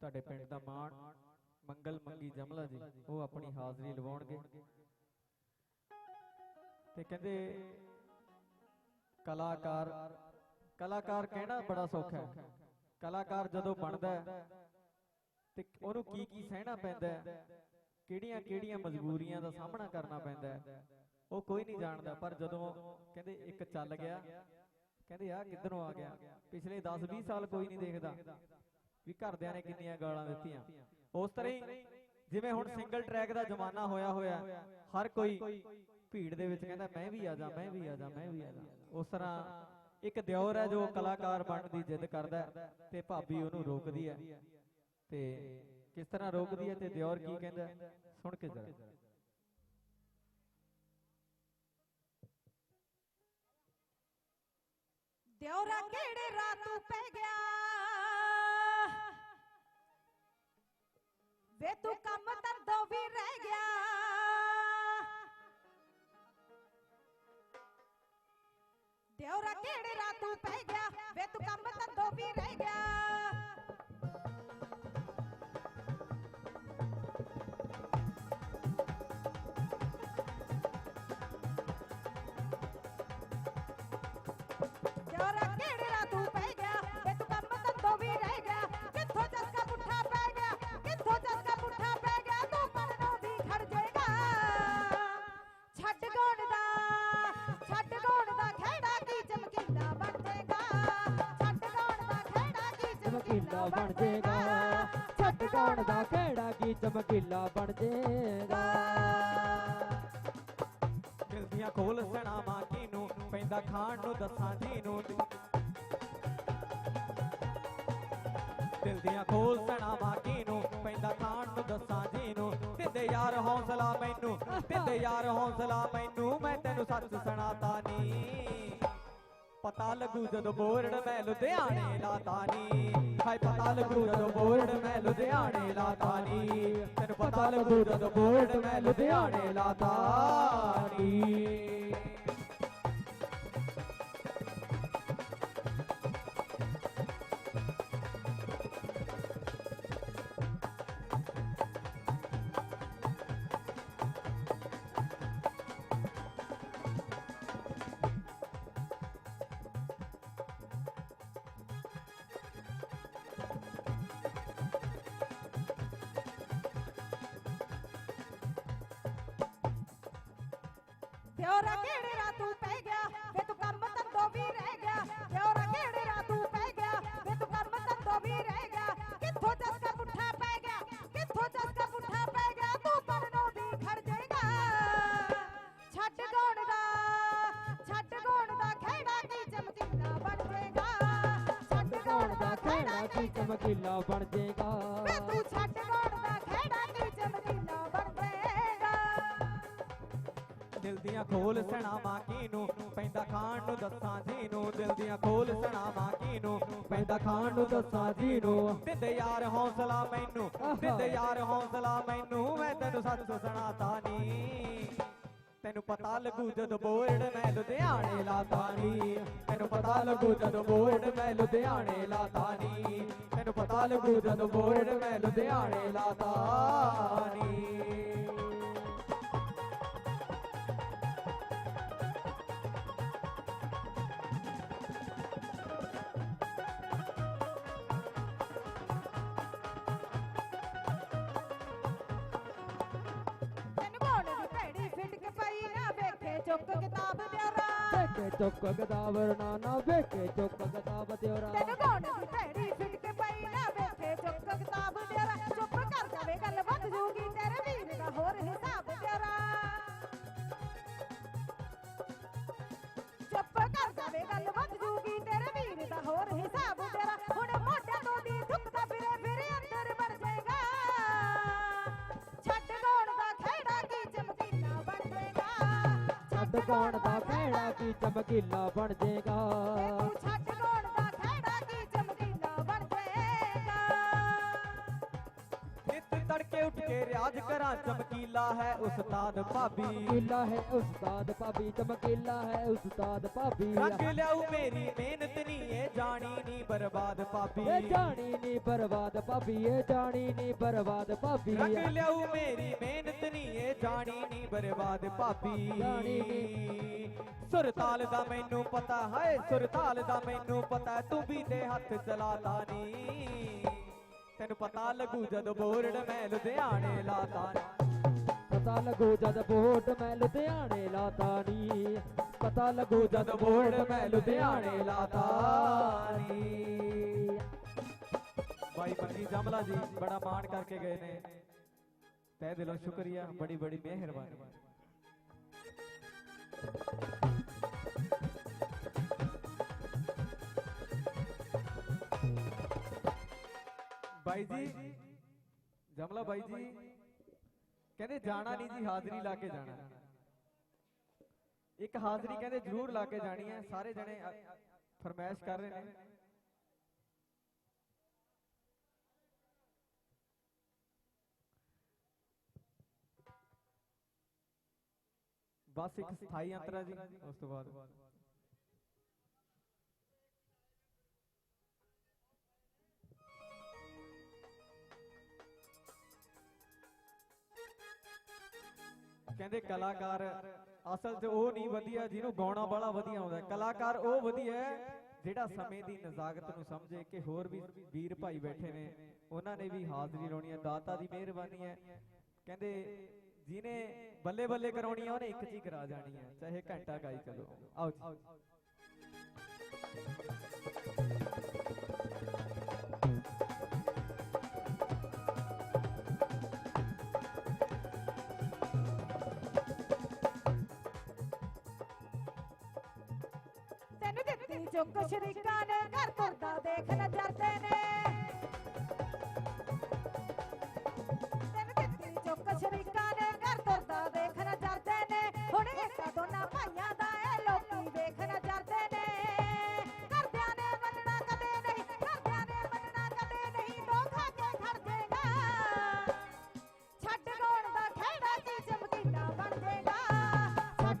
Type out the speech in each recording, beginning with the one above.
ਤੁਹਾਡੇ ਪਿੰਡ ਦਾ ਮਾਣ, ਮੰਗਲ ਮੰਗੀ ਜਮਲਾ ਜੀ, ਉਹ ਆਪਣੀ ਹਾਜ਼ਰੀ ਲਵਾਉਣਗੇ। ਤੇ ਕਹਿੰਦੇ, ਕਲਾਕਾਰ ਕਲਾਕਾਰ ਕਹਿਣਾ ਬੜਾ ਸੌਖਾ ਹੈ। ਕਲਾਕਾਰ ਜਦੋਂ ਬਣਦਾ ਹੈ, ਤੇ ਉਹਨੂੰ ਕੀ ਕੀ ਸਹਿਣਾ ਪੈਂਦਾ ਹੈ, ਕਿਹੜੀਆਂ ਕਿਹੜੀਆਂ ਮਜਬੂਰੀਆਂ ਦਾ ਸਾਹਮਣਾ ਕਰਨਾ ਪੈਂਦਾ ਹੈ, ਉਹ ਕੋਈ ਨਹੀਂ ਜਾਣਦਾ। ਪਰ ਜਦੋਂ ਕਹਿੰਦੇ ਇੱਕ ਚੱਲ ਗਿਆ, ਕਹਿੰਦੇ ਆ ਕਿੱਧਰੋਂ ਆ ਗਿਆ? ਪਿਛਲੇ 10 20 ਸਾਲ ਕੋਈ ਨਹੀਂ ਦੇਖਦਾ। ਵੀ ਘਰਦਿਆਂ ਨੇ ਕਿੰਨੀਆਂ ਗਾਲਾਂ ਦਿੱਤੀਆਂ। ਉਸ ਤਰ੍ਹਾਂ ਹੀ ਜਿਵੇਂ ਹੁਣ ਸਿੰਗਲ ਟਰੈਕ ਦਾ ਜ਼ਮਾਨਾ ਹੋਇਆ ਹੋਇਆ ਹਰ ਕੋਈ ਭੀੜ ਦੇ ਵਿੱਚ ਕਹਿੰਦਾ ਮੈਂ ਵੀ ਆ ਜਾ ਮੈਂ ਵੀ ਆ ਜਾ ਮੈਂ ਵੀ ਆ ਜਾ। ਉਸ ਤਰ੍ਹਾਂ ਇੱਕ ਦਿਓਰ ਹੈ ਜੋ ਕਲਾਕਾਰ ਬਣਨ ਦੀ ਜਿੱਦ ਕਰਦਾ ਤੇ ਭਾਬੀ ਉਹਨੂੰ ਰੋਕਦੀ ਹੈ। ਤੇ ਕਿਸ ਤਰ੍ਹਾਂ ਰੋਕਦੀ ਹੈ ਤੇ ਦਿਓਰ ਕੀ ਕਹਿੰਦਾ? ਸੁਣ ਕੇ ਜਰਾ। ਦਿਉਰਾ ਕਿਹੜੇ ਰਾਤੂ ਪੈ ਗਿਆ? ਵੇ ਤੂੰ ਕੰਮ ਧੰਦੋ ਵੀ ਰਹਿ ਗਿਆ। ਦਿਉਰਾ ਕਿਹੜੇ ਰਾਤੂ ਪੈ ਗਿਆ। ਵੇ ਤੂੰ ਕੰਮ ਧੰਦੋ ਵੀ ਰਹਿ ਗਿਆ। ਚਮਕੀਲਾ ਬਣ ਜੇਗਾ। ਛੱਡ ਕੌਣ ਦਾ ਕਿਹੜਾ ਕੀ ਚਮਕੀਲਾ ਬਣ ਜੇਗਾ। ਦਿਲ ਦੀਆਂ ਖੋਲ ਸਣਾਵਾਂ ਕਿਨੂੰ ਪੈਂਦਾ ਖਾਣ ਨੂੰ ਦੱਸਾਂ ਜੀ ਨੂੰ ਦਿਲ ਦੀਆਂ ਖੋਲ ਸਣਾਵਾਂ ਕਿਨੂੰ ਪੈਂਦਾ ਖਾਣ ਨੂੰ ਦੱਸਾਂ ਜੀ ਨੂੰ ਦਿੰਦੇ ਯਾਰ ਹੌਸਲਾ ਮੈਨੂੰ, ਦਿੰਦੇ ਯਾਰ ਹੌਸਲਾ ਮੈਨੂੰ, ਮੈਂ ਤੈਨੂੰ ਸੱਚ ਸੁਣਾਤਾ ਨੀ। ਪਤਾ ਲੱਗੂ ਜਦੋਂ ਬੋਰਡ ਮੈਂ ਲੁਧਿਆਣੇ ਲਾਤਾ ਨੀ। ਹਾਏ, ਪਤਾ ਲੱਗੂ ਜਦੋਂ ਬੋਰਡ ਮੈਂ ਲੁਧਿਆਣੇ ਲਾਤਾ ਨੀ। ਤੈਨੂੰ ਪਤਾ ਲੱਗੂ ਜਦੋਂ ਬੋਰਡ ਮੈਂ ਲੁਧਿਆਣੇ ਲਾਤਾ ਚਮਕੀਲਾ ਬਣ ਜਾਏਗਾ ਛੱਡ ਕੌਣ ਦਾ ਕਿਹੜਾ ਕੀ ਚਮਕੀਲਾ ਬਣ ਜੇਗਾ ਵੇ ਤੂੰ ਛੱਡ ਗੋਣ ਦਾ ਖੇੜਾ ਕੀ ਚਮਕੀਲਾ ਬਣ ਜਾਏਗਾ ਦਿਲ ਦੀਆਂ ਖੋਲ ਸਣਾਵਾਂ ਕਿਨੂੰ ਪੈਂਦਾ ਖਾਣ ਨੂੰ ਦੱਸਾਂ ਜੀ ਨੂੰ, ਦਿਲ ਦੀਆਂ ਖੋਲ ਸਣਾਵਾਂ ਕਿਨੂੰ ਪੈਂਦਾ ਖਾਣ ਨੂੰ ਦੱਸਾਂ ਜੀ ਨੂੰ। ਦਿੰਦੇ ਯਾਰ ਹੌਸਲਾ ਮੈਨੂੰ ਦਿੰਦੇ ਯਾਰ ਹੌਸਲਾ ਮੈਨੂੰ, ਮੈਂ ਤੈਨੂੰ ਸੱਚ ਸੁਣਾਤਾ ਨੀ। ਤੈਨੂੰ ਪਤਾ ਲੱਗੂ ਜਦ ਬੋਰਡ ਮੈਂ ਲੁਧਿਆਣੇ ਲਾਤਾ ਨੀ। ਤੈਨੂੰ ਪਤਾ ਲੱਗੂ ਜਦ ਬੋਰਡ ਮੈਂ ਲੁਧਿਆਣੇ ਲਾਤਾ ਨੀ। ਤੈਨੂੰ ਪਤਾ ਲੱਗੂ ਜਦੋਂ ਬੋਰਡ ਮੈਂ ਲੁਧਿਆਣੇ ਲਾਤਾ ਚੁੱਕ ਕਿਤਾਬ ਦਿਉਰਾ ਵੇਖੇ ਚੁੱਕ ਗਦਾਵਰ ਨਾ ਨਾ ਵੇਖੇ ਚੁੱਕ ਗਦਾਵ ਦਿਉਰਾ ਤੈਨੂੰ ਗੋਣ ਦੀ ਭੈੜੀ ਫਿਟਕ ਪਈ ਨਾ ਵੇਖੇ ਚੁੱਕ ਕਿਤਾਬ ਛੱਡ ਦਾ ਭੈੜਾ ਕੀ ਚਮਕੀਲਾ ਬਣ ਜੇਗਾ ਚਮਕੀਲਾ ਤੜਕੇ ਉੱਠ ਕੇ ਰਿਆਜ਼ ਕਰਾਂ ਚਮਕੀਲਾ ਹੈ ਉਸਤਾਦ ਭਾਬੀ। ਕਿਲਾ ਹੈ ਉਸਤਾਦ ਭਾਬੀ ਚਮਕੀਲਾ ਹੈ ਉਸਤਾਦ ਭਾਬੀ। ਰੰਗ ਲਿਆਉ ਮੇਰੀ ਮਿਹਨਤ ਨਹੀਂ ਇਹ ਜਾਣੀ ਨਹੀਂ ਬਰਬਾਦ ਭਾਬੀ। ਇਹ ਜਾਣੀ ਨੀ ਬਰਬਾਦ ਭਾਬੀ ਇਹ ਜਾਣੀ ਨੀ ਬਰਬਾਦ ਭਾਬੀ। ਰੰਗ ਲਿਆਉ ਮੇਰੀ ਮਿਹਨਤ ਨਹੀਂ ਇਹ ਜਾਣੀ ਨਹੀਂ ਬਰਬਾਦ ਭਾਬੀ। ਜਾਣੀ ਸੁਰਤਾਲ ਦਾ ਮੈਨੂੰ ਪਤਾ ਹੈ ਸੁਰਤਾਲ ਦਾ ਮੈਨੂੰ ਪਤਾ ਤੂੰ ਵੀ ਤੇ ਹੱਥ ਚਲਾਤਾ ਨੀ। ਤੈਨੂੰ ਪਤਾ ਲੱਗੂ ਜਦੋਂ ਬੋਰਡ ਮੈਂ ਲੁਧਿਆਣੇ ਲਾਤਾ ਨੀ। ਪਤਾ ਲੱਗੂ ਜਦ ਵੋਟ ਮੈਂ ਲੁਧਿਆਣੇ ਲਾਤਾ ਨੀ। ਪਤਾ ਲੱਗੂ ਜਦ ਬੋਰਡ ਮੈਂ ਲੁਧਿਆਣੇ ਲਾਤਾ ਨੀ। ਭਾਈ ਬੰਦੀ ਜਮਲਾ ਜੀ ਬੜਾ ਮਾਣ ਕਰਕੇ ਗਏ ਨੇ। ਤਹਿ ਦਿਲੋਂ ਸ਼ੁਕਰੀਆ ਬੜੀ ਬੜੀ ਮਿਹਰਬਾਨੀ। ਬਾਈ ਜੀ। ਜਮਲਾ ਬਾਈ ਜੀ। ਕਹਿੰਦੇ ਜਾਣਾ ਨਹੀਂ ਜੀ, ਹਾਜ਼ਰੀ ਲਾ ਕੇ ਜਾਣਾ। ਇੱਕ ਹਾਜ਼ਰੀ ਕਹਿੰਦੇ ਜ਼ਰੂਰ ਲਾ ਕੇ ਜਾਣੀ ਹੈ। ਸਾਰੇ ਜਣੇ ਫਰਮਾਇਸ਼ ਕਰ ਰਹੇ ਨੇ। ਬਸ ਇੱਕ ਸਥਾਈ ਅੰਤਰਾ ਜੀ, ਉਸ ਤੋਂ ਬਾਅਦ। ਕਹਿੰਦੇ ਕਲਾਕਾਰ, ਅਸਲ 'ਚ ਉਹ ਨਹੀਂ ਵਧੀਆ ਜਿਹਨੂੰ ਗਾਉਣਾ ਬੜਾ ਵਧੀਆ ਆਉਂਦਾ। ਕਲਾਕਾਰ ਉਹ ਵਧੀਆ ਜਿਹੜਾ ਸਮੇਂ ਦੀ ਨਜ਼ਾਕਤ ਨੂੰ ਸਮਝੇ ਕਿ ਹੋਰ ਵੀ ਵੀਰ ਭਾਈ ਬੈਠੇ ਨੇ। ਉਹਨਾਂ ਨੇ ਵੀ ਹਾਜ਼ਰੀ ਲਾਉਣੀ ਹੈ, ਦਾਤਾ ਦੀ ਮਿਹਰਬਾਨੀ ਹੈ। ਕਹਿੰਦੇ ਜਿਹਨੇ ਬੱਲੇ ਬੱਲੇ ਕਰਾਉਣੀ ਹੈ, ਉਹਨੇ ਇੱਕ ਚ ਕਰਾ ਜਾਣੀ ਹੈ, ਚਾਹੇ ਘੰਟਾ ਗਾਈ ਚਲੋ। ਆਓ ਜੀ। ਚੁੱਕ ਸ਼ਰੀਕਾਂ ਨੇ ਘਰ ਤੁਰਦਾ ਦੇਖ ਨਜ਼ਰਦੇ ਨੇ।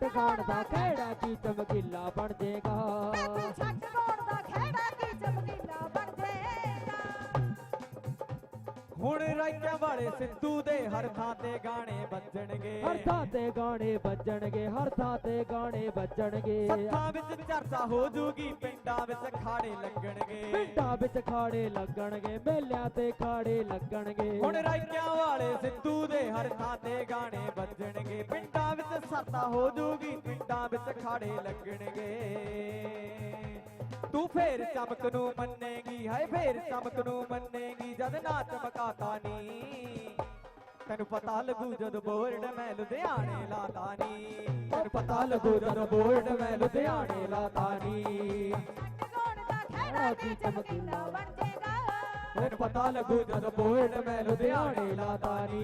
ਛੱਡ ਗਾਣ ਦਾ ਖਹਿੜਾ ਕੀ ਚਮਕੀਲਾ ਬਣ ਜੇਗਾ ਤੂੰ ਛੱਡ ਗਾਉਣ ਦਾ ਖਹਿੜਾ ਕੀ ਚਮਕੀਲਾ ਬਣ ਜਾਏਗਾ। ਹੁਣ ਰਾਈਆਂ ਵਾਲੇ ਸਿੱਧੂ ਦੇ ਹਰ ਥਾਂ ਤੇ ਗਾਣੇ ਵੱਜਣਗੇ। ਹਰ ਥਾਂ ਤੇ ਗਾਣੇ ਵੱਜਣਗੇ ਹਰ ਥਾਂ ਤੇ ਗਾਣੇ ਵੱਜਣਗੇ। ਸੱਥਾਂ ਵਿੱਚ ਚਰਚਾ ਹੋ ਜੂਗੀ ਪਿੰਡਾਂ ਵਿੱਚ ਖਾੜੇ ਲੱਗਣਗੇ। ਪਿੰਡਾਂ ਵਿੱਚ ਖਾੜੇ ਲੱਗਣਗੇ ਮੇਲਿਆਂ ਤੇ ਖਾੜੇ ਲੱਗਣਗੇ। ਹੁਣ ਰਾਈਆਂ ਵਾਲੇ ਸਿੱਧੂ ਦੇ ਹਰ ਥਾਂ ਤੇ ਗਾਣੇ ਵੱਜਣਗੇ ਪਿੰਡਾਂ ਸਰਤਾ ਹੋ ਜੂਗੀ ਪਿੰਡਾਂ ਵਿੱਚ ਖਾੜੇ ਲੱਗਣਗੇ। ਤੂੰ ਫੇਰ ਚਮਕ ਨੂੰ ਮੰਨੇਗੀ ਹਾਏ ਫੇਰ ਚਮਕ ਨੂੰ ਮੰਨੇਗੀ ਜਦ ਨਾ ਚਮਕਾਤਾ ਨੀ। ਤੈਨੂੰ ਪਤਾ ਲੱਗੂ ਜਦ ਬੋਰਡ ਮੈਂ ਲੁਧਿਆਣੇ ਲਾਤਾ ਨੀ। ਤੈਨੂੰ ਪਤਾ ਲੱਗੂ ਜਦ ਬੋਰਡ ਮੈਂ ਲੁਧਿਆਣੇ ਲਾਤਾ ਨੀ। ਤੈਨੂੰ ਪਤਾ ਲੱਗੂ ਜਦ ਬੋਰਡ ਮੈਂ ਲੁਧਿਆਣੇ ਲਾਤਾ ਨੀ।